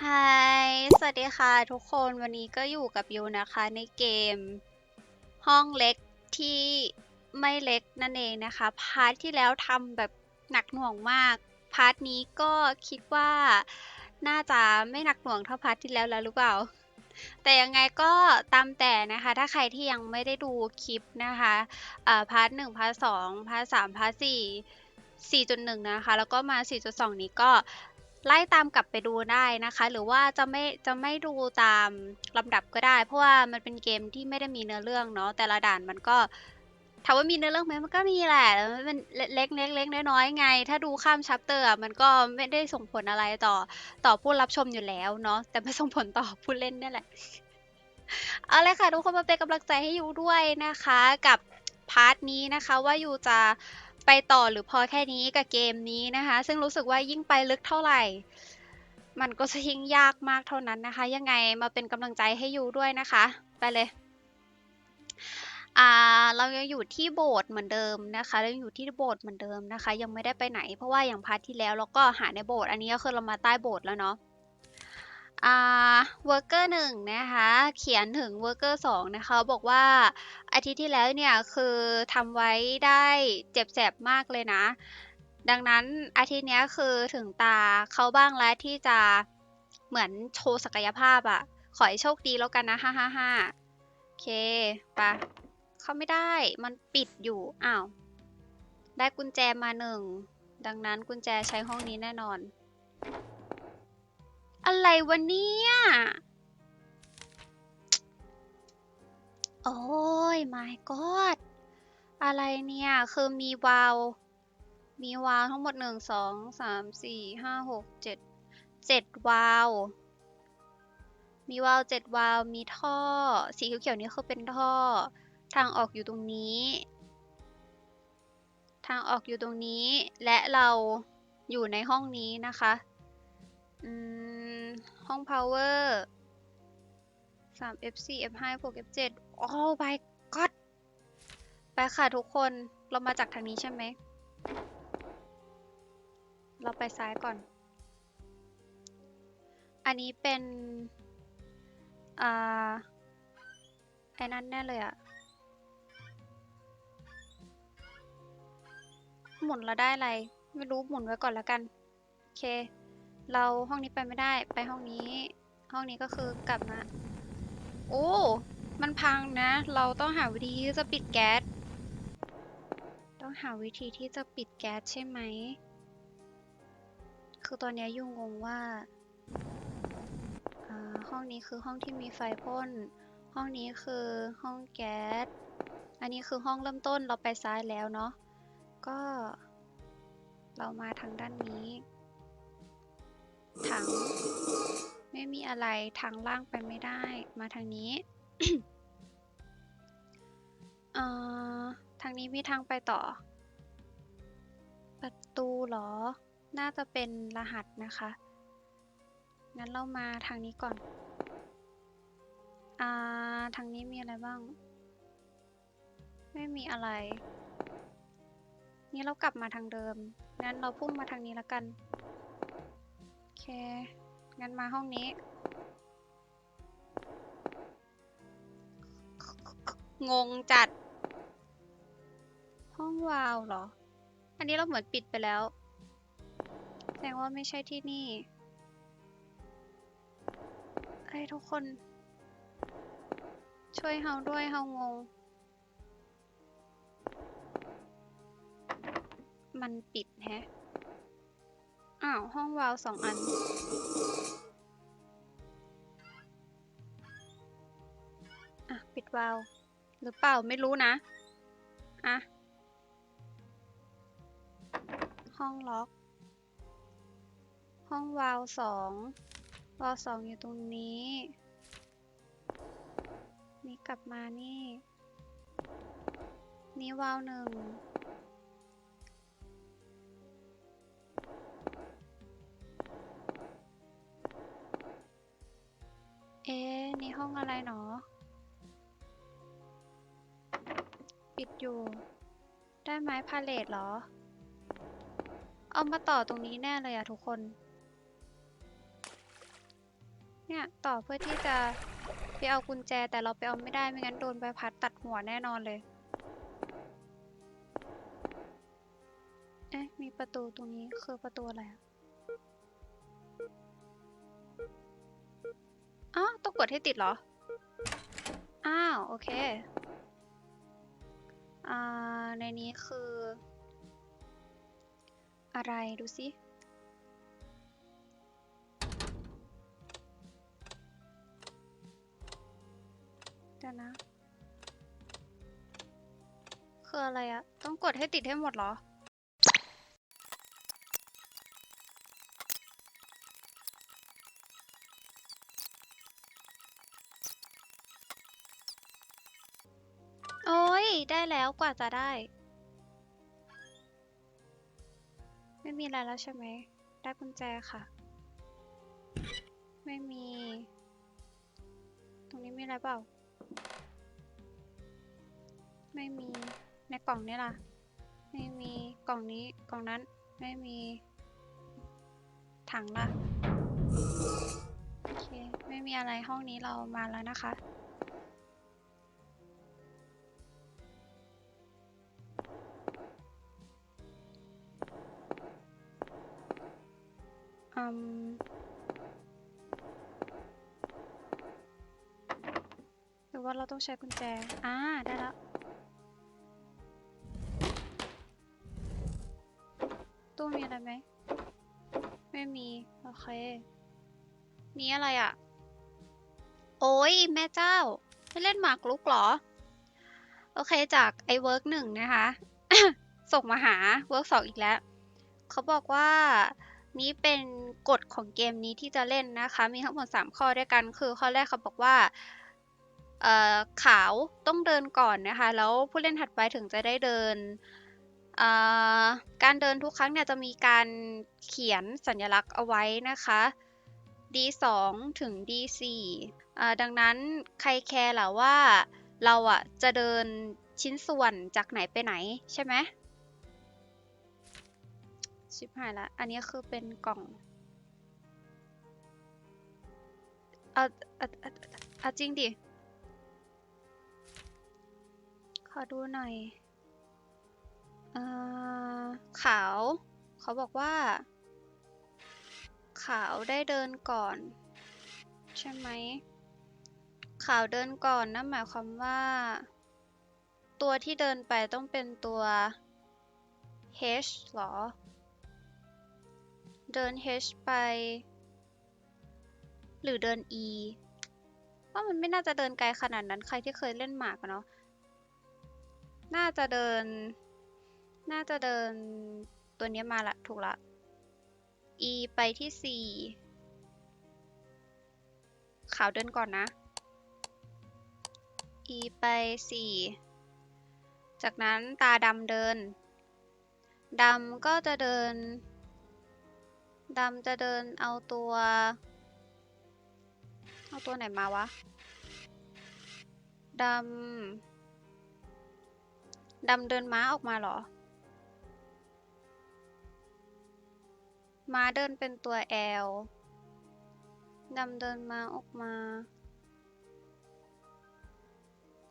ไฮสวัสดีค่ะทุกคนวันนี้ก็อยู่กับยูนะคะในเกม ห้องเล็กที่ไม่เล็กนั่นเองนะคะ พาร์ทที่แล้วทำแบบหนักหน่วงมาก พาร์ทนี้ก็คิดว่าน่าจะไม่หนักหน่วงเท่าพาร์ทที่แล้วแล้วหรือเปล่า แต่ยังไงก็ตามแต่นะคะ ถ้าใครที่ยังไม่ได้ดูคลิปนะคะอ่าพาร์ทหนึ่งพาร์ทสองพาร์ทสามพาร์ทสี่4.1 นะคะ แล้วก็มา 4.2 นี้ก็ ไล่ตามกลับไปดูได้นะคะ หรือว่าจะไม่จะไม่ดูตามลำดับก็ได้ เพราะว่ามันเป็นเกมที่ไม่ได้มีเนื้อเรื่องเนาะแต่ละด่านมันก็ถามว่ามีเนื้อเรื่องไหมมันก็มีแหละมันเป็นเล็กเล็กเล็กน้อยๆไง ถ้าดูข้ามชัปเตอร์มันก็ไม่ได้ส่งผลอะไรต่อต่อผู้รับชมอยู่แล้วเนาะแต่ไม่ส่งผลต่อผู้เล่นนี่แหละเอาเลยค่ะทุกคนมาเป็นกำลังใจให้ยูด้วยนะคะ กับพาร์ทนี้นะคะว่ายูจะ ไปต่อหรือพอแค่นี้กับเกมนี้นะคะ ซึ่งรู้สึกว่ายิ่งไปลึกเท่าไหร่ มันก็จะยิ่งยากมากเท่านั้นนะคะ ยังไงมาเป็นกำลังใจให้ยูด้วยนะคะ ไปเลยอ่าเรายังอยู่ที่โบสถ์เหมือนเดิมนะคะเรายังอยู่ที่โบสถ์เหมือนเดิมนะคะ ยังไม่ได้ไปไหน เพราะว่าอย่างพาร์ทที่แล้วเราก็หาในโบสถ์อันนี้ก็คือเรามาใต้โบสถ์แล้วเนาะ อ่า worker หนึ่งนะคะ เขียนถึง worker สองนะคะ บอกว่าอาทิตย์ที่แล้วเนี่ย คือทำไว้ได้เจ็บแสบมากเลยนะ ดังนั้นอาทิตย์นี้คือถึงตาเขาบ้างแล้วที่จะเหมือนโชว์ศักยภาพอะขอให้โชคดีแล้วกันนะฮ่าฮ่าฮ่าโอเคไปะเข้าไม่ได้มันปิดอยู่ อ้าว ได้กุญแจมาหนึ่ง ดังนั้นกุญแจใช้ห้องนี้แน่นอน อะไรวะเนี่ย โอ้ย my god อะไรเนี่ย คือมีวาล์วมีวาล์วทั้งหมดหนึ่งสองสามสี่ห้าหกเจ็ดเจ็ดวาล์วมีวาล์วเจ็ดวาล์วมีท่อ สีเขียวๆนี้คือเป็นท่อ ทางออกอยู่ตรงนี้ ทางออกอยู่ตรงนี้ และเราอยู่ในห้องนี้นะคะ อืม ห้อง power 3 F4 F5 6 F7 โอ้ my god ไปค่ะทุกคนเรามาจากทางนี้ใช่ไหม เราไปซ้ายก่อน อันนี้เป็น อ่า ไอ้นั่นแน่เลยอะหมุนเราได้อะไร ไม่รู้หมุนไว้ก่อนแล้วกัน โอเค เราห้องนี้ไปไม่ได้ ไปห้องนี้ ห้องนี้ก็คือกลับมา โอ้ มันพังนะ เราต้องหาวิธีที่จะปิดแก๊ส ต้องหาวิธีที่จะปิดแก๊สใช่ไหม คือตอนนี้ยุ่งงงว่าอ่าห้องนี้คือห้องที่มีไฟพ่น ห้องนี้คือห้องแก๊ส อันนี้คือห้องเริ่มต้นเราไปซ้ายแล้วเนาะ ก็ เรามาทางด้านนี้ ถัง ไม่มีอะไรทางล่างไปไม่ได้ มาทางนี้ เอ่อ ทางนี้มีทางไปต่อ ประตูเหรอ น่าจะเป็นรหัสนะคะ งั้นเรามาทางนี้ก่อน อ่า ทางนี้มีอะไรบ้าง ไม่มีอะไร นี่เรากลับมาทางเดิม งั้นเราพุ่งมาทางนี้แล้วกัน เค งั้นมาห้องนี้ งงจัด ห้องวาวเหรอ อันนี้เราเหมือนปิดไปแล้ว แสดงว่าไม่ใช่ที่นี่ไอ้ทุกคน ช่วยเฮาด้วยเฮางง มันปิดแฮะ อ้าว ห้องวาล์วสองอัน อะ ปิดวาล์วหรือเปล่าไม่รู้นะ อะ ห้องล็อก ห้องวาล์วสองวาล์วสองอยู่ตรงนี้ นี่กลับมานี่ นี่วาล์วหนึ่ง ห้องอะไรหนอ ปิดอยู่ ได้ไม้พาเลทเหรอ เอามาต่อตรงนี้แน่เลยอะทุกคน เนี่ยต่อเพื่อที่จะไปเอากุญแจแต่เราไปเอาไม่ได้ไม่งั้นโดนใบพัดตัดหัวแน่นอนเลย เอ๊ะมีประตูตรงนี้คือประตูอะไรอะ ดให้ติดเหรอ อ้าว โอเค อ่า ในนี้คือ อะไรดูสิเดี๋ยวนะ คืออะไรอะต้องกดให้ติดให้หมดเหรอ แล้วกว่าจะได้ ไม่มีอะไรแล้วใช่ไหม ได้กุญแจค่ะ ไม่มี ตรงนี้มีอะไรเปล่า ไม่มี ในกล่องนี้ล่ะ ไม่มี กล่องนี้ กล่องนั้น ไม่มี ถังล่ะ โอเค ไม่มีอะไรห้องนี้เรามาแล้วนะคะ อืมหรือว่าเราต้องใช้กุญแจ อ่า ได้แล้วตู้มีอะไรไหม ไม่มี โอเค นี่อะไรอะ่ะ โอ้ยแม่เจ้า ไม่เล่นหมากรุกเหรอ โอเคจากไอ้เวิร์กหนึ่งนะคะ ส่งมาหาเวิร์กสองอีกแล้ว เขาบอกว่า นี่เป็นกฎของเกมนี้ที่จะเล่นนะคะ มีทั้งหมด 3 ข้อด้วยกัน คือข้อแรกเขาบอกว่าขาวต้องเดินก่อนนะคะ แล้วผู้เล่นถัดไปถึงจะได้เดิน การเดินทุกครั้งเนี่ยจะมีการเขียนสัญลักษณ์เอาไว้นะคะ D2 ถึง D4 ดังนั้นใครแคร์เหรอว่าเราอะจะเดินชิ้นส่วนจากไหนไปไหนใช่ไหม ชิบหายละ อันนี้คือเป็นกล่องเอาเอาเอาเอาจริงดิ ขอดูหน่อยเอ่อขาว เขาบอกว่า ขาวได้เดินก่อน ใช่ไหม ขาวเดินก่อนนั่นหมายความว่า ตัวที่เดินไปต้องเป็นตัว H หรอ เดิน H ไป หรือเดิน E ว่ามันไม่น่าจะเดินไกลขนาดนั้นใครที่เคยเล่นหมากเนาะน่าจะเดิน น่าจะเดินตัวนี้มาละถูกละ E ไปที่ C ขาวเดินก่อนนะ E ไป4จากนั้นตาดำเดิน ดำก็จะเดิน ดำจะเดินเอาตัว เอาตัวไหนมาวะ ดำ ดำเดินม้าออกมาเหรอ ม้าเดินเป็นตัว L ดำเดินม้าออกมา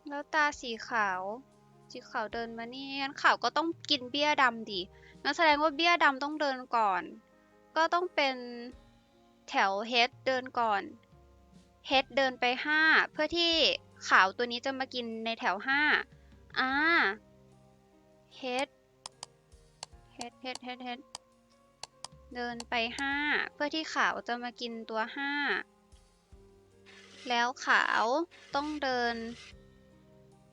แล้วตาสีขาว สีขาวเดินมานี่งั้นขาวก็ต้องกินเบี้ยดำดิงั้นแสดงว่าเบี้ยดำต้องเดินก่อน ก็ต้องเป็นแถว H เดินก่อน H เดินไป 5 เพื่อที่ขาวตัวนี้จะมากินในแถว 5 อ่า H H H H H เดินไป 5 เพื่อที่ขาวจะมากินตัว 5 แล้วขาวต้องเดิน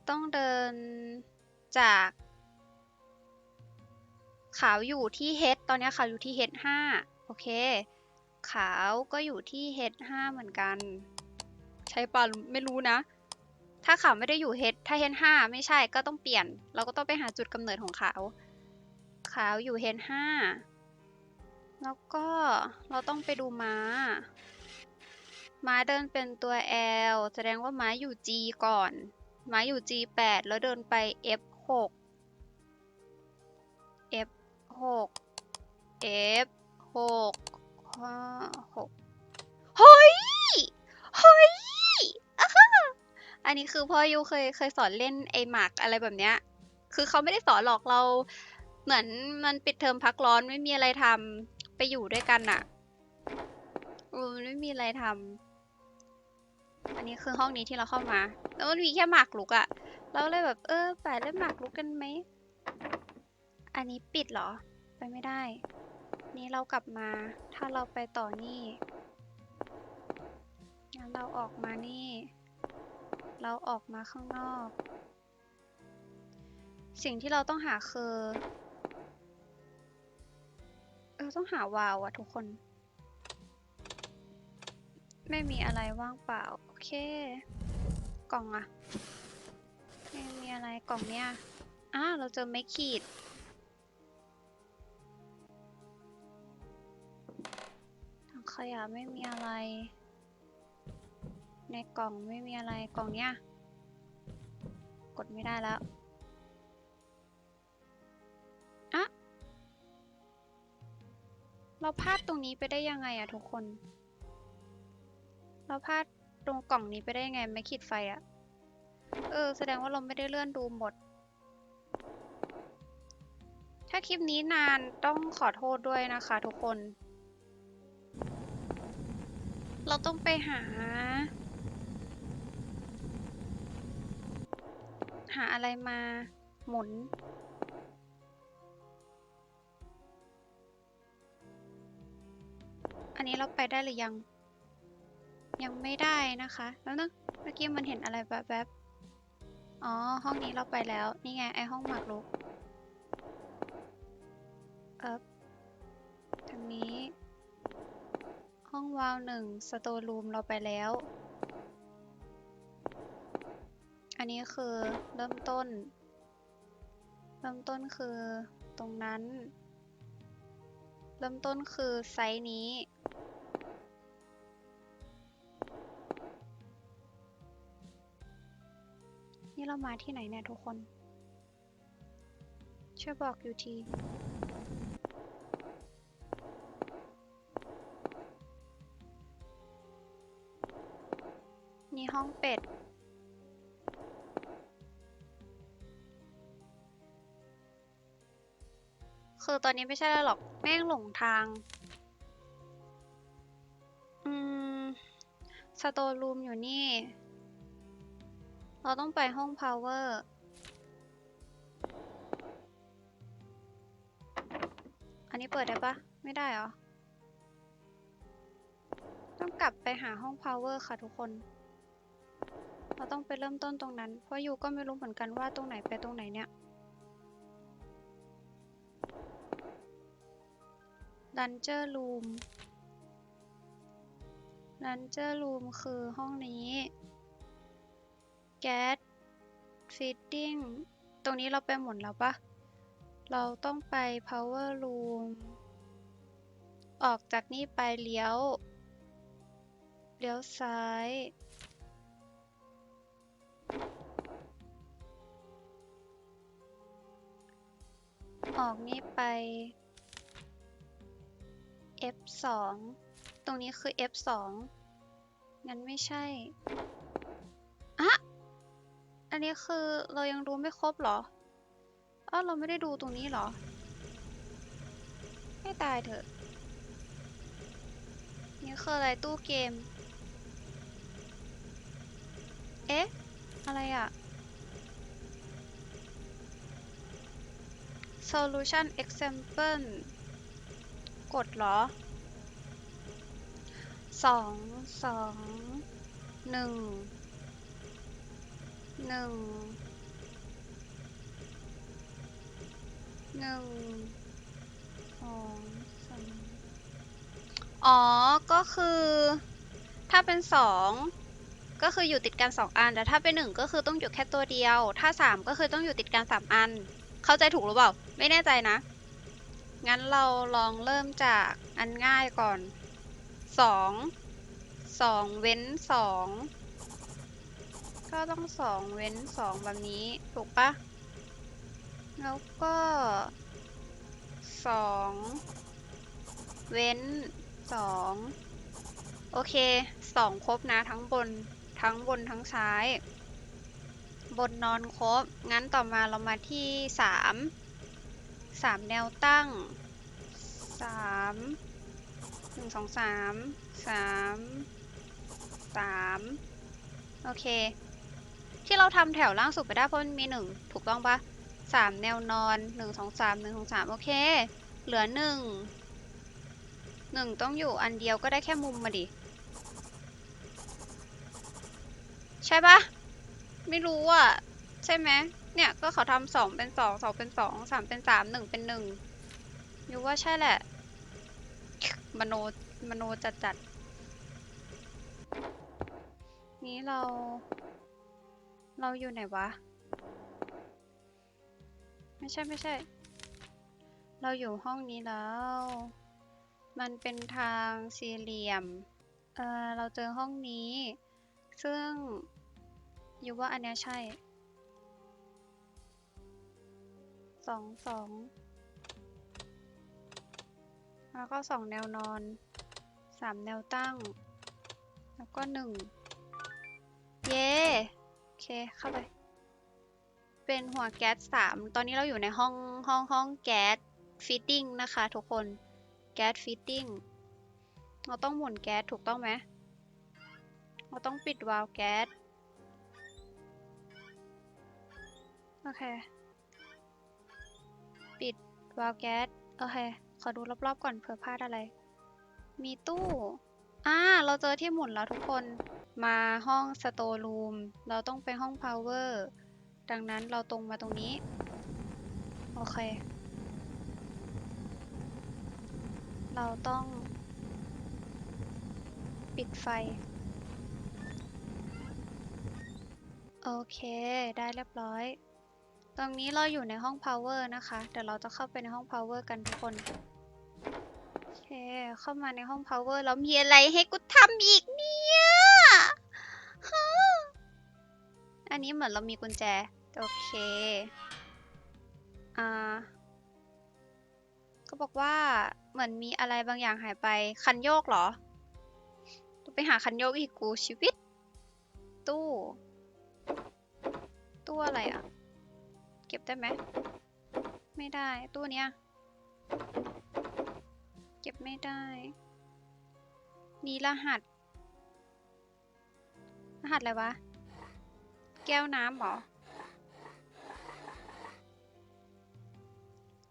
ต้องเดินจาก ขาวอยู่ที่ H ตอนนี้ขาวอยู่ที่ H 5 โอเค ขาวก็อยู่ที่ H 5 เหมือนกัน ใช่ปะไม่รู้นะ ถ้าขาวไม่ได้อยู่ H ถ้า H 5 ไม่ใช่ก็ต้องเปลี่ยน เราก็ต้องไปหาจุดกำเนิดของขาว ขาวอยู่ H 5 แล้วก็เราต้องไปดูม้า ม้าเดินเป็นตัว L แสดงว่าม้าอยู่ G ก่อน ม้าอยู่ G 8 แล้วเดินไป F 6 F 6 F 6 6เฮ้ยเฮ้ยอันนี้คือพ่อยูเคยเคยสอนเล่นไอหมากอะไรแบบเนี้ย คือเขาไม่ได้สอนหรอกเรา เหมือนมันปิดเทอมพักร้อนไม่มีอะไรทำไปอยู่ด้วยกันอะเออไม่มีอะไรทำอันนี้คือห้องนี้ที่เราเข้ามา แล้วมันมีแค่หมากรุกอะเราเลยแบบ เออไปเล่นหมากรุกกันไหม อันนี้ปิดเหรอ ไปไม่ได้ นี่เรากลับมา ถ้าเราไปต่อนี่งั้นเราออกมานี่ เราออกมาข้างนอก สิ่งที่เราต้องหาคือเออต้องหาวาวอะทุกคน ไม่มีอะไรว่างเปล่า โอเค กล่องอะไม่มีอะไรกล่องเนี้ยอ่าเราเจอไม้ขีด ยะไม่มีอะไร ในกล่องไม่มีอะไรกล่องเนี้ย กดไม่ได้แล้วอะเราพลาดตรงนี้ไปได้ยังไงอะทุกคน เราพลาดตรงกล่องนี้ไปได้ยังไงไม่ขีดไฟอะเออ แสดงว่าเราไม่ได้เลื่อนดูหมด ถ้าคลิปนี้นานต้องขอโทษด้วยนะคะทุกคน เราต้องไปหา หาอะไรมาหมุน อันนี้เราไปได้หรือยัง ยังไม่ได้นะคะ แล้วนึกเมื่อกี้มันเห็นอะไรแบบแบบอ๋อ ห้องนี้เราไปแล้ว นี่ไง ไอห้องหมากรุกเอ๊บทางนี้ องวาวหนึ่งสโตรูมเราไปแล้ว อันนี้คือเริ่มต้น เริ่มต้นคือตรงนั้น เริ่มต้นคือไซส์นี้นี่เรามาที่ไหนเนี่ยทุกคน ช่วยบอกอยู่ที นี่ห้องเป็ด คือตอนนี้ไม่ใช่แล้วหรอก แม่งหลงทาง อืม สโตร์รูมอยู่นี่ เราต้องไปห้อง power อันนี้เปิดได้ปะไม่ได้เหรอ ต้องกลับไปหาห้อง power ค่ะทุกคน เราต้องไปเริ่มต้นตรงนั้น เพราะยูก็ไม่รู้เหมือนกันว่าตรงไหนไปตรงไหนเนี่ย ดันเจอร์รูม ดันเจอร์รูมคือห้องนี้ แก๊สฟีดดิ้ง ตรงนี้เราไปหมดแล้วปะเราต้องไป power room ออกจากนี่ไปเลี้ยว เลี้ยวซ้าย ออกนี่ไป F2 ตรงนี้คือ F2 งั้นไม่ใช่อะอันนี้คือเรายังดูไม่ครบเหรออ้าวเราไม่ได้ดูตรงนี้เหรอให้ตายเถอะ นี่คืออะไรตู้เกม เอ๊ะ อะไรอะ solution example กดเหรอสองสองหนึ่งหนึ่งหนึ่งสองสามอ๋อ ก็คือ ถ้าเป็นสองก็คืออยู่ติดกันสองอัน แต่ถ้าเป็นหนึ่งก็คือต้องอยู่แค่ตัวเดียว ถ้าสามก็คือต้องอยู่ติดกันสามอัน เข้าใจถูกหรือเปล่า ไม่แน่ใจนะ งั้นเราลองเริ่มจากอันง่ายก่อนสองสองเว้นสองก็ต้องสองเว้นสองแบบนี้ถูกปะแล้วก็สองเว้นสองโอเคสองครบนะทั้งบนทั้งบนทั้งซ้าย บนนอนครบ งั้นต่อมาเรามาที่สามสามแนวตั้งสามหนึ่งสองสามสามสามโอเค ที่เราทำแถวล่างสุดไปได้เพราะมันมีหนึ่งถูกต้องปะสามแนวนอนหนึ่งสองสามหนึ่งสองสามโอเค เหลือหนึ่งหนึ่งต้องอยู่อันเดียวก็ได้แค่มุมมาดิ ใช่ปะ ไม่รู้อะ ใช่ไหมเนี่ยก็เขาทำสองเป็นสองสองเป็นสองสามเป็นสามหนึ่งเป็นหนึ่งยูว่าใช่แหละ มโนมโนจัดจัดนี้เรา เราอยู่ไหนวะ ไม่ใช่ไม่ใช่ เราอยู่ห้องนี้แล้ว มันเป็นทางสี่เหลี่ยม เออเราเจอห้องนี้ ซึ่ง อยู่ว่าอันเนี้ยใช่สองสองแล้วก็สองแนวนอนสามแนวตั้ง แล้วก็หนึ่งเย้โอเคเข้าไป เป็นหัวแก๊สสามตอนนี้เราอยู่ในห้องห้องห้องแก๊สฟิตติ้งนะคะทุกคนแก๊สฟิตติ้งเราต้องหมุนแก๊สถูกต้องไหมเราต้องปิดวาล์วแก๊ส เค ปิดวาล์วแก๊ส โอเค ขอดูรอบๆก่อนเผื่อพลาดอะไร มีตู้อ่าเราเจอที่หมุนแล้วทุกคน มาห้องสโตร์รูม เราต้องไปห้องพาวเวอร์ ดังนั้นเราตรงมาตรงนี้ โอเค เราต้อง ปิดไฟ โอเค ได้เรียบร้อย ตรงนี้เราอยู่ในห้อง power นะคะ เดี๋ยวเราจะเข้าไปในห้อง power กันทุกคน โอเค เข้ามาในห้อง power แล้วมีอะไรให้กูทำอีกเนี่ยอันนี้เหมือนเรามีกุญแจ โอเค อ่า ก็บอกว่าเหมือนมีอะไรบางอย่างหายไป คันโยกเหรอตไปหาคันโยกอีกกูชีวิต ตู้ ตู้อะไรอะ เก็บได้ไหม ไม่ได้ ตู้เนี้ย เก็บไม่ได้ นี่รหัส รหัสอะไรวะ แก้วน้ำเหรอ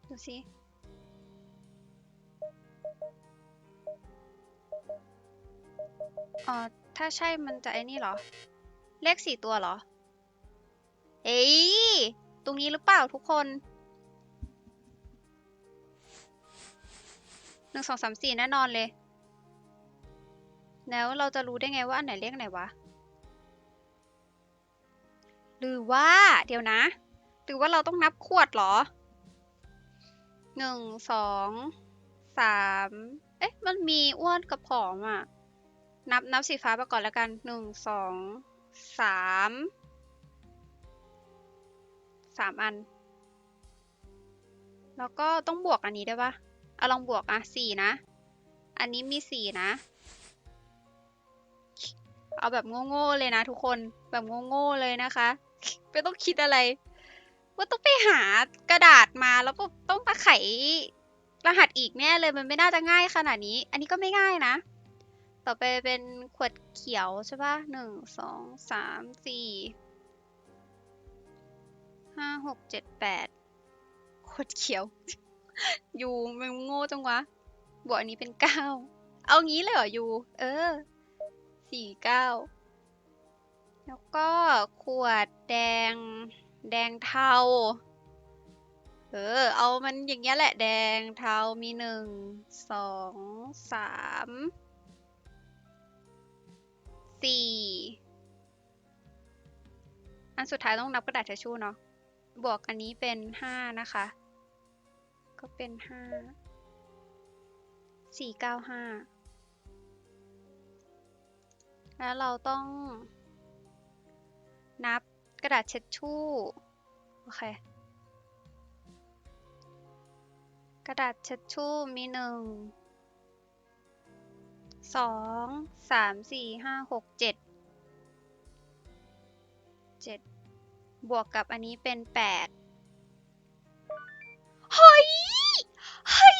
ดูสิอ๋อ ถ้าใช่มันจะไอ้นี่เหรอ เลขสี่ตัวเหรอ เอ้ย รงนี้หรือเปล่าทุกคนหนึ่งสองสามสี่แน่นอนเลย แล้วเราจะรู้ได้ไงว่าอันไหนเลขไหนวะ หรือว่าเดี๋ยวนะ หรือว่าเราต้องนับขวดเหรอหนึ่งสองสามเอ๊ะ มันมีอ้วนกับผอมอะนับนับสีฟ้าไปก่อนแล้วกันหนึ่งสองสาม สามอัน แล้วก็ต้องบวกอันนี้ได้วยปะเอาลองบวกอะสี่นะ อันนี้มีสี่นะ เอาแบบโง่ๆเลยนะทุกคน แบบโง่ๆเลยนะคะ ไม่ต้องคิดอะไร ว่าต้องไปหากระดาษมาแล้วก็ต้องมาไขรหัสอีกแน่เลยมันไม่น่าจะง่ายขนาดนี้ อันนี้ก็ไม่ง่ายนะ ต่อไปเป็นขวดเขียวใช่ปะหนึ่งสองสามสี่ ห้าหกเจ็ดแปดขวดเขียว ยูมันโง่จังวะ บวกอันนี้เป็นเก้า เอางี้เลยเหรอยู เออ สี่เก้า แล้วก็ขวดแดง แดงเทา เออ เอามันอย่างเงี้ยแหละ แดงเทา มีหนึ่ง สอง สาม สี่ อันสุดท้ายต้องนับกระดาษทิชชู่เนาะ บวกอันนี้เป็นห้านะคะ ก็เป็นห้าสี่เก้าห้าแล้วเราต้อง นับกระดาษเช็ดชู่ โอเค กระดาษเช็ดชู่มีหนึ่งสองสามสี่ห้าหกเจ็ดเจ็ด บวกกับอันนี้เป็นแปดเฮ้ยเฮ้ย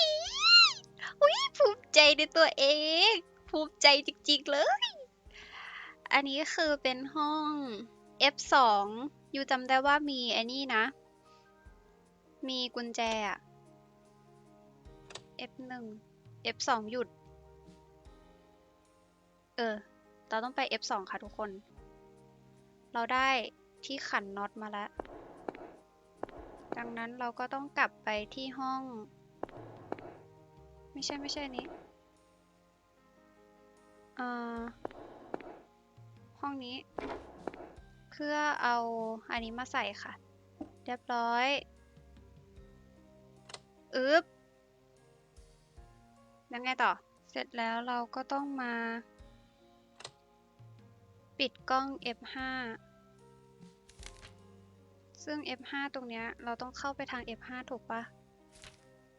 อุ้ยภูมิใจในตัวเอง ภูมิใจจริงๆเลย อันนี้คือเป็นห้อง F2 ยูจำได้ว่ามีไอ้นี่นะ มีกุญแจอะ F1 F2 หยุด เออ เราต้องไป F2 ค่ะทุกคน เราได้ ที่ขันน็อตมาแล้ว ดังนั้นเราก็ต้องกลับไปที่ห้อง ไม่ใช่ไม่ใช่นนี้อ่าห้องนี้ เพื่อเอาอันนี้มาใส่ค่ะ เรียบร้อยอึ๊บแล้วไงต่อ เสร็จแล้วเราก็ต้องมา ปิดกล้อง F5 ซึ่ง F5 ตรงเนี้ยเราต้องเข้าไปทาง F5 ถูกปะ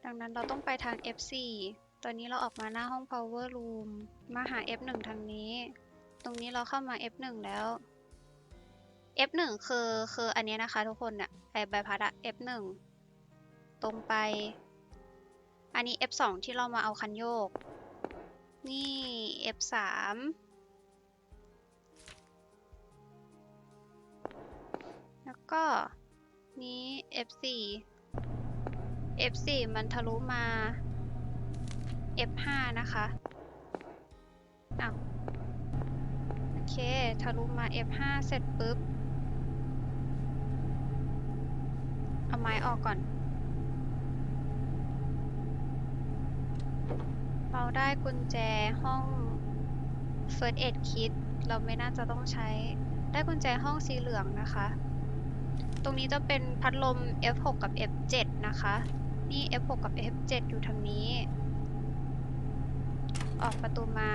ดังนั้นเราต้องไปทาง F4 ตอนนี้เราออกมาหน้าห้อง power room มาหา F1 ทางนี้ ตรงนี้เราเข้ามา F1 แล้ว F1 คือคืออันนี้นะคะทุกคนเนี่ยไอใบพัดอะ F1 ตรงไป อันนี้ F2 ที่เรามาเอาคันโยก นี่ F3 แล้วก็นี้ F4 F4 มันทะลุมา F5 นะคะอ้าวโอเค ทะลุมา F5 เสร็จปุ๊บ เอาไม้ออกก่อน เราได้กุญแจห้อง First Aid Kit เราไม่น่าจะต้องใช้ ได้กุญแจห้องสีเหลืองนะคะ ตรงนี้จะเป็นพัดลม F6 กับ F7 นะคะ นี่ F6 กับ F7 อยู่ทางนี้ ออกประตูมา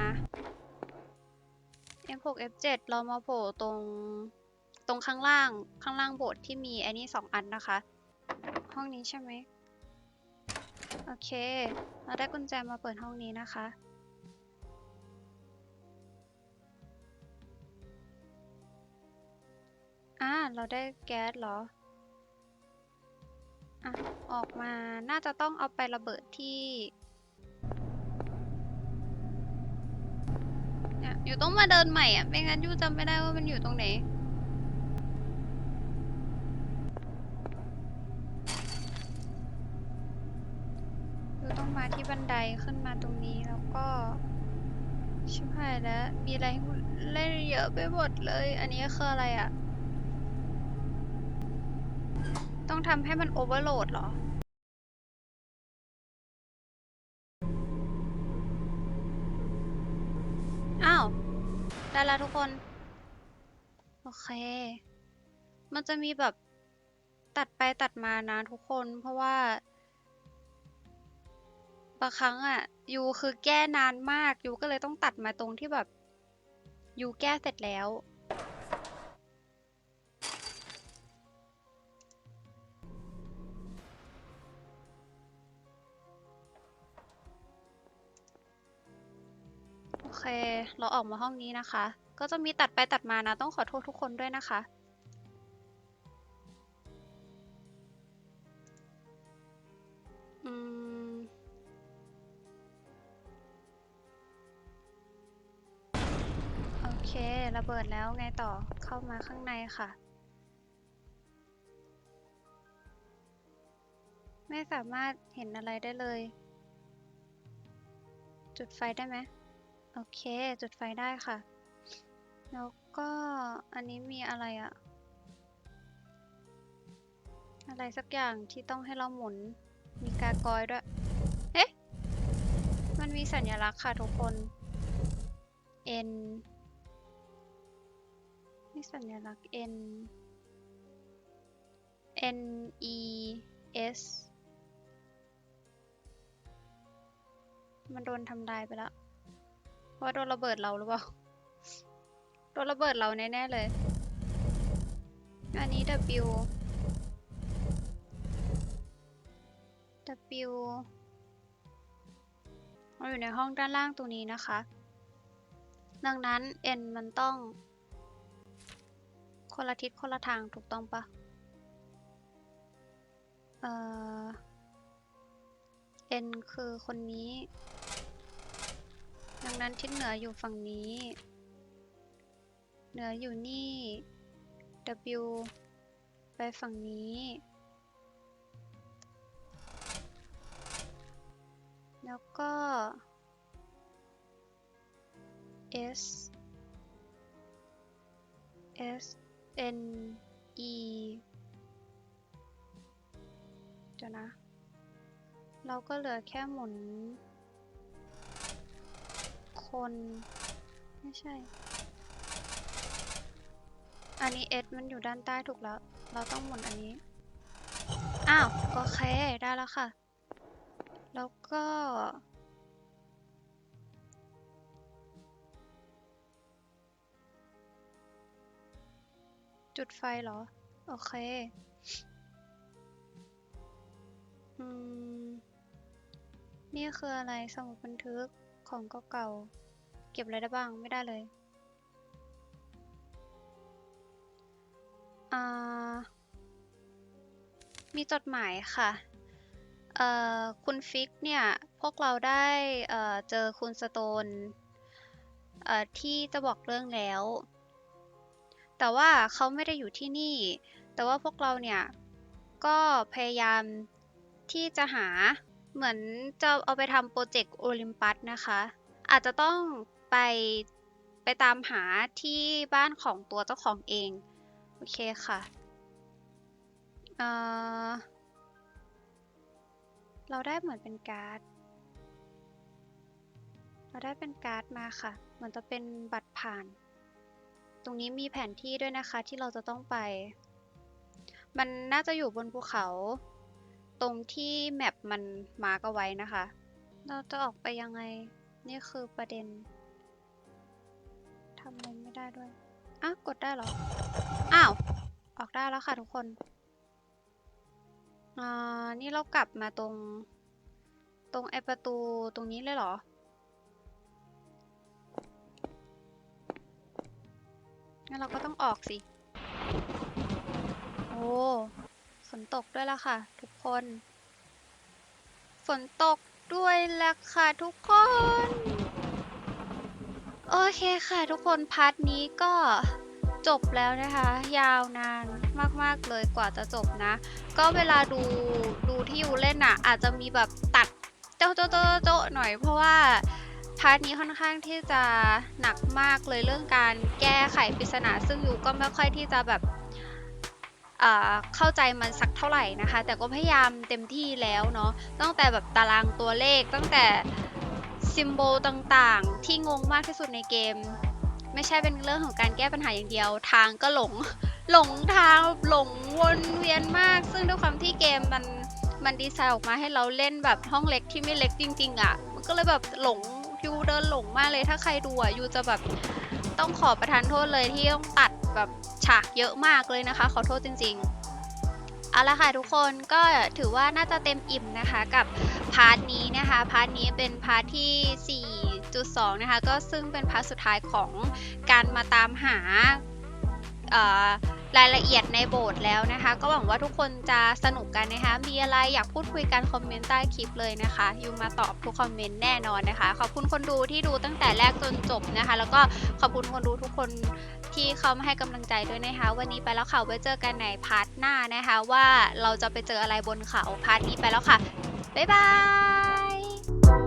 F6 F7 เรามาโผล่ตรงตรงข้างล่างข้างล่างโบสถ์ที่มีไอ้นี่สองอันนะคะ ห้องนี้ใช่ไหมโอเค เราได้กุญแจมาเปิดห้องนี้นะคะ อ่าเราได้แก๊สเหรอ อะ ออกมา น่าจะต้องเอาไประเบิดที่เนี่ยอยู่ต้องมาเดินใหม่อะ ไม่งั้นยูจำไม่ได้ว่ามันอยู่ตรงไหน ยูต้องมาที่บันไดขึ้นมาตรงนี้แล้วก็ ชิบหายแล้ว มีอะไรให้เล่นเยอะไปหมดเลย อันนี้คืออะไรอะ ต้องทำให้มันโอเวอร์โหลดเหรอ อ้าว ได้แล้วทุกคน โอเค มันจะมีแบบตัดไปตัดมานะทุกคน เพราะว่าบางครั้งอะยูคือแก้นานมากยูก็เลยต้องตัดมาตรงที่แบบยูแก้เสร็จแล้ว โอเค เราออกมาห้องนี้นะคะ ก็จะมีตัดไปตัดมานะ ต้องขอโทษทุกคนด้วยนะคะ อืม โอเค ระเบิดแล้วไงต่อ เข้ามาข้างในค่ะ ไม่สามารถเห็นอะไรได้เลย จุดไฟได้ไหม โอเค จุดไฟได้ค่ะ แล้วก็อันนี้มีอะไรอะอะไรสักอย่างที่ต้องให้เราหมุน มีกากอยด้วย เอ๊ะ มันมีสัญลักษณ์ค่ะทุกคน N นี่สัญลักษณ์ N N E S มันโดนทำลายไปแล้ว ว่าโดนระเบิดเราหรือเปล่า โดนระเบิดเราแน่ๆเลย อันนี้ W W เราอยู่ในห้องด้านล่างตรงนี้นะคะ ดังนั้น N มันต้อง คนละทิศคนละทางถูกต้องปะเอ่อ N คือคนนี้ ดังนั้นทิศเหนืออยู่ฝั่งนี้ เหนืออยู่นี่ W ไปฝั่งนี้ แล้วก็ S S N E เดี๋ยวนะ เราก็เหลือแค่หมุนคน ไม่ใช่ อันนี้ S มันอยู่ด้านใต้ถูกแล้ว เราต้องหมุนอันนี้ อ้าว โอเค ได้แล้วค่ะ แล้วก็ จุดไฟเหรอ โอเค อืมนี่คืออะไรสมุดบันทึกของเก่าๆ เก็บอะไรได้บ้างไม่ได้เลย อ่า มีจดหมายค่ะ เอ่อ คุณฟิกเนี่ย พวกเราได้ เอ่อ เจอคุณสโตน เอ่อ ที่จะบอกเรื่องแล้ว แต่ว่าเขาไม่ได้อยู่ที่นี่ แต่ว่าพวกเราเนี่ย ก็พยายามที่จะหาเหมือนจะเอาไปทำโปรเจกต์โอลิมปัสนะคะ อาจจะต้อง ไปไปตามหาที่บ้านของตัวเจ้าของเอง โอเคค่ะเออเราได้เหมือนเป็นการ์ด เราได้เป็นการ์ดมาค่ะ เหมือนจะเป็นบัตรผ่าน ตรงนี้มีแผนที่ด้วยนะคะที่เราจะต้องไป มันน่าจะอยู่บนภูเขา ตรงที่แมปมันมาร์กเอาไว้นะคะ เราจะออกไปยังไง นี่คือประเด็นำอะไรไม่ได้ด้วย อ้าวกดได้เหรอ อ้าว ออกได้แล้วค่ะทุกคน อ่า นี่เรากลับมาตรง ตรงไอประตูตรงนี้เลยเหรอ งั้นเราก็ต้องออกสิ โอ้ ฝนตกด้วยละค่ะ ทุกคน ฝนตกด้วยละค่ะทุกคน โอเคค่ะทุกคนพาร์ทนี้ก็จบแล้วนะคะ ยาวนานมากๆเลยกว่าจะจบนะ ก็เวลาดูดูที่ยูเล่นอะ อาจจะมีแบบตัดโจ๊ะโจ๊ะโจ๊ะโจหน่อยเพราะว่าพาร์ทนี้ค่อนข้างที่จะหนักมากเลยเรื่องการแก้ไขปริศนา ซึ่งยูก็ไม่ค่อยที่จะแบบเข้าใจมันสักเท่าไหร่นะคะ แต่ก็พยายามเต็มที่แล้วเนาะตั้งแต่แบบตารางตัวเลขตั้งแต่ ซิมโบลต่างๆ ที่งงมากที่สุดในเกม ไม่ใช่เป็นเรื่องของการแก้ปัญหาอย่างเดียว ทางก็หลง หลงทางหลงวนเวียนมาก ซึ่งด้วยความที่เกมมันมันดีไซน์ออกมาให้เราเล่นแบบห้องเล็กที่ไม่เล็กจริง ๆอะ มันก็เลยแบบหลงยูเดินหลงมากเลยถ้าใครดูอะยูจะแบบต้องขอประทานโทษเลยที่ต้องตัดแบบฉากเยอะมากเลยนะคะ ขอโทษจริง ๆ เอาละค่ะทุกคนก็ถือว่าน่าจะเต็มอิ่มนะคะกับ พาร์ทนี้นะคะพาร์ทนี้เป็นพาร์ทที่ 4.2 นะคะ ก็ซึ่งเป็นพาร์ทสุดท้ายของการมาตามหารายละเอียดในโบสถ์แล้วนะคะ ก็หวังว่าทุกคนจะสนุกกันนะคะ มีอะไรอยากพูดคุยกันคอมเมนต์ใต้คลิปเลยนะคะยูมาตอบทุกคอมเมนต์แน่นอนนะคะ ขอบคุณคนดูที่ดูตั้งแต่แรกจนจบนะคะ แล้วก็ขอบคุณคนดูทุกคนที่เขามาให้กำลังใจด้วยนะคะ วันนี้ไปแล้วค่ะไว้เจอกันในพาร์ทหน้านะคะ ว่าเราจะไปเจออะไรบนเขาพาร์ทนี้ไปแล้วค่ะ 拜拜。